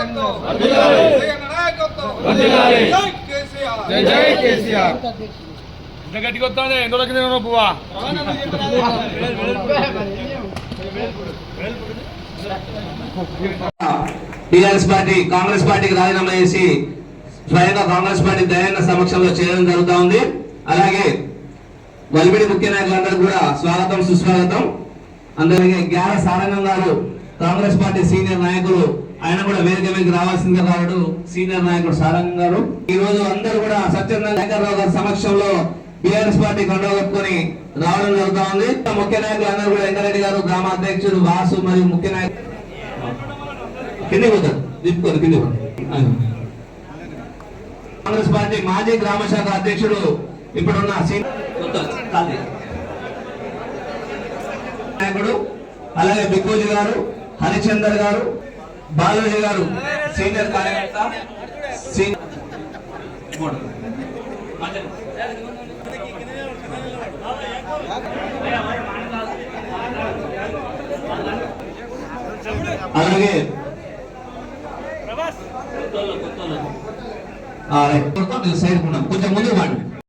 నాయకత్వం. నాయకత్వం. జై కేసీఆర్. జై ఇంత పువ్వా టీఆర్ఎస్ పార్టీ కాంగ్రెస్ పార్టీకి రాజీనామా చేసి స్వయంగా కాంగ్రెస్ పార్టీ దయాన్న సమక్షంలో చేయడం జరుగుతా ఉంది. అలాగే వలిమిడి ముఖ్య నాయకులందరూ కూడా స్వాగతం సుస్వాగతం. అందరికీ గ్యార సారంగం గారు కాంగ్రెస్ పార్టీ సీనియర్ నాయకులు ఆయన కూడా వేదిక మీదకి రావాల్సిందిగా రావడు. సీనియర్ నాయకుడు సారంగ్ గారు. ఈ రోజు అందరూ కూడా సత్యనారాయణ శంకర్రావు గారి సమక్షంలో బీఆర్ఎస్ పార్టీ కండువ కప్పుకొని రావడం జరుగుతా ఉంది. ముఖ్య నాయకులు అందరూ కూడా వెంకరెడ్డి గారు గ్రామ అధ్యక్షుడు వాసు మరియు ముఖ్య నాయకులు కింది పోతారు. దిప్పుకోరు కింది కాంగ్రెస్ పార్టీ మాజీ గ్రామ శాఖ అధ్యక్షుడు ఇప్పుడున్న నాయకుడు అలాగే బిక్కోజీ గారు హరిచందర్ గారు బాలాజీ గారు సీనియర్ కార్యకర్త అలాగే సైడ్ కొంచెం ముందుకు పండి